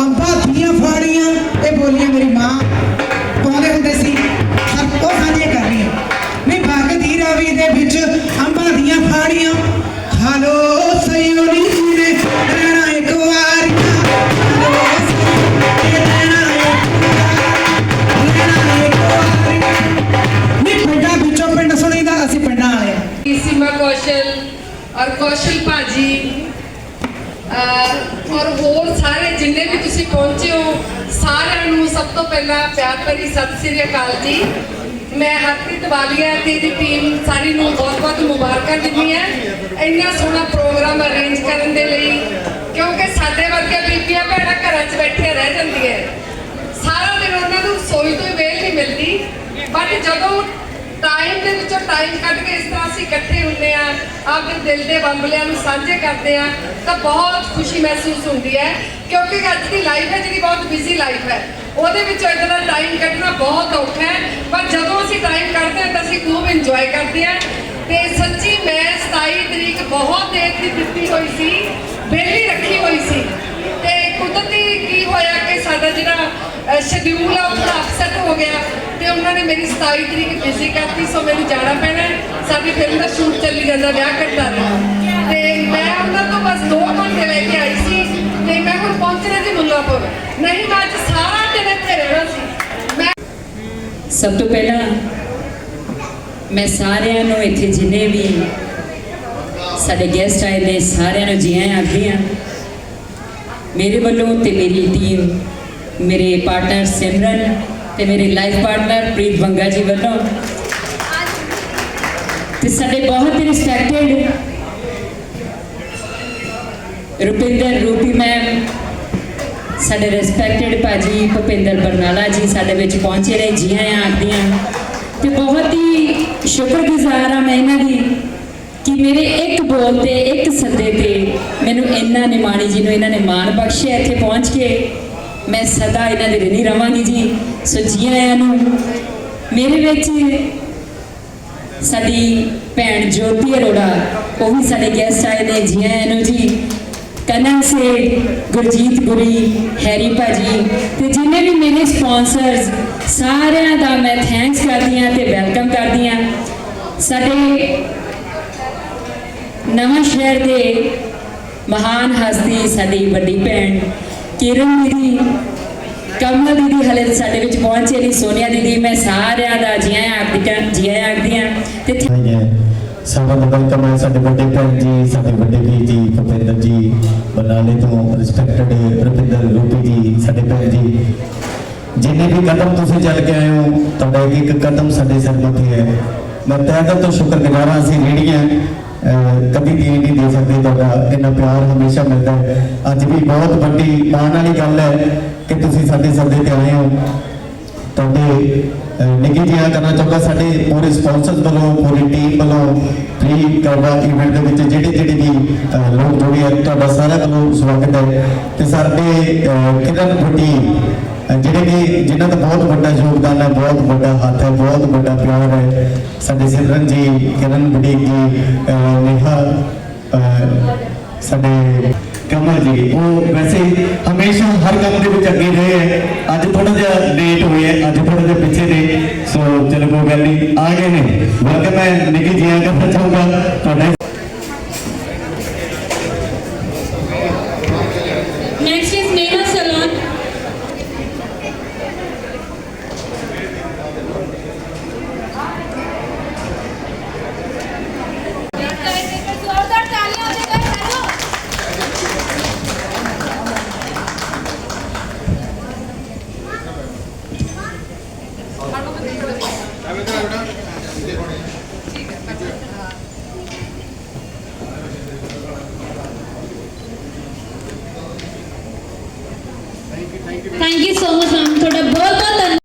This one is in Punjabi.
ਅੰਬਾ ਦੀਆਂ ਫਾੜੀਆਂ, ਇਹ ਬੋਲੀਆਂ ਮੇਰੀ ਮਾਂ। ਪਾਉਂਦੇ ਹੁੰਦੇ ਸੀ। ਸਭ ਤੋਂ ਸਾਂਝੇ ਕਰ ਰਹੀ ਹਾਂ ਨਹੀਂ ਭਗਤੀ ਰਵੀ ਦੇ ਵਿੱਚ ਅੰਬਾ ਦੀਆਂ ਫਾੜੀਆਂ। ਖਾ ਲੋ ਸਯੋਨੀ ਨੇ ਰਹਿਣਾ ਇੱਕ ਵਾਰ ਸੀਮਾ ਕੌਸ਼ਲ ਔਰ ਕੌਸ਼ਲ ਭਾਜੀ। ਔਰ ਹੋਰ ਸਾਰੇ ਜਿੰਨੇ ਵੀ ਸਭ ਤੋਂ ਪਹਿਲਾਂ ਪਿਆਰ ਭਰੀ ਸਤਿ ਸ੍ਰੀ ਅਕਾਲ ਜੀ। ਮੈਂ ਹਰਪ੍ਰੀਤ ਵਾਲੀਆ ਤੇ ਇਹਦੀ ਟੀਮ ਸਾਰੀ ਨੂੰ ਬਹੁਤ-ਬਹੁਤ ਮੁਬਾਰਕਾਂ ਦਿੰਦੀ ਹਾਂ। ਇੰਨਾ ਸੋਹਣਾ ਪ੍ਰੋਗਰਾਮ ਅਰੇਂਜ ਕਰਨ ਦੇ ਲਈ, ਕਿਉਂਕਿ ਸਾਡੇ ਵਰਗੇ ਬੀਬੀਆਂ ਭੈਣਾਂ ਘਰਾਂ 'ਚ ਬੈਠੀਆਂ ਰਹਿ ਜਾਂਦੀਆਂ। ਸਾਰਾ ਦਿਨ ਉਹਨਾਂ ਨੂੰ ਸੋਈ ਤੋਂ ਹੀ ਵੇਲ ਨਹੀਂ ਮਿਲਦੀ। ਬਟ ਜਦੋਂ ਟਾਈਮ ਦੇ ਵਿੱਚੋਂ ਟਾਈਮ ਕੱਢ ਕੇ ਇਸ ਤਰ੍ਹਾਂ ਅਸੀਂ ਇਕੱਠੇ ਹੁੰਦੇ ਆ ਆਪਣੇ ਦਿਲ ਦੇ ਬੰਬਲਿਆਂ ਨੂੰ ਸਾਂਝੇ ਕਰਦੇ ਆ ਤਾਂ ਬਹੁਤ ਖੁਸ਼ੀ ਮਹਿਸੂਸ ਹੁੰਦੀ ਹੈ, ਕਿਉਂਕਿ ਅੱਜ ਦੀ ਲਾਈਫ ਹੈ ਜਿਹੜੀ ਬਹੁਤ ਬਿਜ਼ੀ ਲਾਈਫ ਹੈ। ਉਹਦੇ ਵਿੱਚ ਇਦਾਂ ਦਾ ਟਾਈਮ ਕੱਢਣਾ ਬਹੁਤ ਔਖਾ ਹੈ, ਪਰ ਜਦੋਂ ਅਸੀਂ ਟਾਈਮ ਕੱਢਦੇ ਹਾਂ ਤਾਂ ਅਸੀਂ ਖੂਬ ਇੰਜੋਏ ਕਰਦੇ ਹਾਂ। ਤੇ ਸੱਚੀ ਮੈਂ 27 ਤਰੀਕ ਬਹੁਤ ਦੇਰ ਦੀ ਦਿੱਤੀ ਹੋਈ ਸੀ, ਵਿਹਲੀ ਰੱਖੀ ਹੋਈ ਸੀ। ਤੇ ਕੁਦਰਤੀ ਕੀ ਹੋਇਆ ਕਿ ਸਾਡਾ ਜਿਹੜਾ ਸ਼ਡਿਊਲ ਆ ਉਹ ਥੋੜਾ ਅਪਸੈਟ ਹੋ ਗਿਆ ਤੇ ਉਹਨਾਂ ਨੇ ਮੇਰੀ 27 ਤਰੀਕ ਬਿਜ਼ੀ ਕਰਤੀ ਸੋ ਮੈਨੂੰ ਜਾਣਾ ਪੈਣਾ ਸਾਡੀ ਫਿਲਮ ਦਾ ਸ਼ੂਟ ਚੱਲੀ ਜਾਂਦਾ ਵਿਆਹ ਕਰਦਾ ਰਿਹਾ ਤੇ ਮੈਂ ਉਹਨਾਂ ਤੋਂ ਬਸ 2 ਘੰਟੇ ਲੈ ਕੇ ਆਈ ਸੀ ਤੇ ਮੈਂ ਹੁਣ ਪਹੁੰਚਣਾ ਜੀ ਮੁੱਲਾਪੁਰ। ਨਹੀਂ, ਮੈਂ ਅੱਜ ਸਾਰਾ ਦਿਨ ਇੱਥੇ ਰਹਿਣਾ ਸੀ। ਮੈਂ ਸਭ ਤੋਂ ਪਹਿਲਾਂ ਮੈਂ ਸਾਰਿਆਂ ਨੂੰ ਇੱਥੇ ਜਿੰਨੇ ਵੀ ਸਾਡੇ ਗੈਸਟ ਆਏ ਨੇ, ਸਾਰਿਆਂ ਨੂੰ ਜੀ ਆਇਆਂ ਆਖਦੀ ਹਾਂ ਮੇਰੇ ਵੱਲੋਂ ਤੇ ਮੇਰੀ ਟੀਮ ਮੇਰੇ ਪਾਰਟਨਰ ਸਿਮਰਨ ਤੇ ਮੇਰੇ ਲਾਈਫ ਪਾਰਟਨਰ ਪ੍ਰੀਤ ਬੰਗਾ ਜੀ ਵੱਲੋਂ। ਤੇ ਸਾਡੇ ਬਹੁਤ ਹੀ ਰਿਸਪੈਕਟਡ ਰੁਪਿੰਦਰ ਰੂਪੀ ਮੈਮ ਸਾਡੇ ਰਿਸਪੈਕਟਡ ਭਾਜੀ ਭੁਪਿੰਦਰ ਬਰਨਾਲਾ ਜੀ ਸਾਡੇ ਵਿੱਚ ਪਹੁੰਚੇ ਨੇ ਜੀ ਆਇਆਂ ਆਖਦੀਆਂ। ਤੇ ਬਹੁਤ ਹੀ ਸ਼ੁਕਰਗੁਜ਼ਾਰ ਆ ਮੈਂ ਇਹਨਾਂ ਦੀ। ਕਿ ਮੇਰੇ ਇੱਕ ਬੋਲ ਤੇ ਇੱਕ ਸੱਦੇ ਤੇ ਮੈਨੂੰ ਇਹਨਾਂ ਨਿਮਾਣੀ ਜੀ ਨੂੰ ਇਹਨਾਂ ਨੇ ਮਾਣ ਬਖਸ਼ਿਆ ਇੱਥੇ ਪਹੁੰਚ ਕੇ। ਮੈਂ ਸਦਾ ਇਹਨਾਂ ਦੇ ਰਿਣੀ ਰਵਾਂਗੀ ਜੀ ਸੋ ਜੀ ਆਇਆਂ ਨੂੰ। ਮੇਰੇ ਵਿੱਚ ਸਾਡੀ ਭੈਣ ਜੋਤੀ ਅਰੋੜਾ, ਉਹ ਵੀ ਸਾਡੇ ਗੈਸਟ ਆਏ ਨੇ, ਜੀ ਆਇਆਂ ਨੂੰ ਜੀ। ਕਨਨ ਸੇ ਗੁਰਜੀਤ ਗੁਰੀ, ਹੈਰੀ ਭਾਜੀ ਤੇ ਜਿੰਨੇ ਵੀ ਮੇਰੇ ਸਪਾਂਸਰਸ ਸਾਰਿਆਂ ਦਾ ਮੈਂ ਥੈਂਕਸ ਕਰਦੀ ਹਾਂ ਤੇ ਵੈਲਕਮ ਕਰਦੀ ਹਾਂ। ਸਾਡੇ ਨਵਾਂ ਸ਼ਹਿਰ ਦੇ ਮਹਾਨ ਹਸਤੀ ਸਾਡੀ ਵੱਡੀ ਭੈਣ ਕਿਰਨ ਦੀਦੀ, ਕਮਲ ਦੀਦੀ ਹਲੇ ਸਾਡੇ ਵਿੱਚ ਪਹੁੰਚੇ ਨਹੀਂ, ਸੋਨੀਆ ਦੀਦੀ, ਮੈਂ ਸਾਰਿਆਂ ਦਾ ਜੀ ਆਇਆਂ ਆਖਦੀ ਹਾਂ ਤੇ ਸਾਡਾ ਵੈਲਕਮ ਹੈ ਸਾਡੇ ਵੱਡੇ ਭੈਣ ਜੀ, ਸਾਡੇ ਵੱਡੇ ਵੀਰ ਜੀ ਭੁਪਿੰਦਰ ਜੀ ਬਨਾਲੇ ਤੋਂ ਰਿਸਪੈਕਟਡ ਰੁਪਿੰਦਰ ਰੂਪੀ ਜੀ, ਸਾਡੇ ਭੈਣ ਜੀ। ਜਿੰਨੇ ਵੀ ਕਦਮ ਤੁਸੀਂ ਚੱਲ ਕੇ ਆਏ ਹੋ, ਤੁਹਾਡਾ ਇੱਕ ਇੱਕ ਕਦਮ ਸਾਡੇ ਸਿਰ ਮੱਥੇ ਹੈ। ਮੈਂ ਤਹਿ ਦਿਲ ਤੋਂ ਸ਼ੁਕਰਗੁਜ਼ਾਰ ਹਾਂ, ਅਸੀਂ ਰੇੜੀਆਂ ਕਦੀ ਦੇ ਨਹੀਂ ਦੇ ਸਕਦੇ, ਤੁਹਾਡਾ ਇੰਨਾ ਪਿਆਰ ਹਮੇਸ਼ਾ ਮਿਲਦਾ ਹੈ। ਅੱਜ ਵੀ ਬਹੁਤ ਵੱਡੀ ਮਾਣ ਵਾਲੀ ਗੱਲ ਹੈ ਕਿ ਤੁਸੀਂ ਸਾਡੇ ਸੱਦੇ ਤੇ ਆਏ ਹੋ। ਤੁਹਾਡੇ ਨਿੱਕੀ ਜੀ ਕਰਨਾ ਚਾਹੁੰਦਾ, ਸਾਡੇ ਪੂਰੇ ਸਪਾਂਸਰਸ ਵੱਲੋਂ, ਪੂਰੀ ਟੀਮ ਵੱਲੋਂ ਫ੍ਰੀ ਕਰਵਾ ਇਵੈਂਟ ਦੇ ਵਿੱਚ ਜਿਹੜੇ ਜਿਹੜੇ ਵੀ ਲੋਕ ਜੁੜੇ ਆ, ਤੁਹਾਡਾ ਸਾਰਿਆਂ ਵੱਲੋਂ ਸਵਾਗਤ ਹੈ। ਤੇ ਸਾਡੇ ਕਿਰਨ ਭੁੱਟੀ ਜਿਹੜੇ ਕਿ ਜਿਨ੍ਹਾਂ ਦਾ ਬਹੁਤ ਵੱਡਾ ਯੋਗਦਾਨ ਹੈ ਬਹੁਤ ਵੱਡਾ ਹੱਥ ਹੈ ਬਹੁਤ ਵੱਡਾ ਪਿਆਰ ਹੈ ਸਾਡੇ ਸਿਮਰਨ ਜੀ ਕਿਰਨ ਭੁੱਟੀ ਜੀ ਅਹ, ਨੇਹਾ ਅਹ, ਸਾਡੇ ਕਮਲ ਜੀ ਉਹ ਵੈਸੇ ਹਮੇਸ਼ਾ ਹਰ ਕੰਮ ਦੇ ਵਿੱਚ ਅੱਗੇ ਰਹੇ ਹੈ। ਅੱਜ ਥੋੜਾ ਜਿਹਾ ਲੇਟ ਹੋਏ ਹੈ ਅੱਜ ਥੋੜਾ ਜਿਹਾ ਪਿੱਛੇ ਨੇ ਸੋ ਚਲੋ ਕੋਈ ਗੱਲ ਨਹੀਂ ਆ ਗਏ ਨੇ। ਵੈਲਕਮ ਮੈਂ ਨਿੱਕੀ ਜੀ ਆ ਕਰਨਾ So 了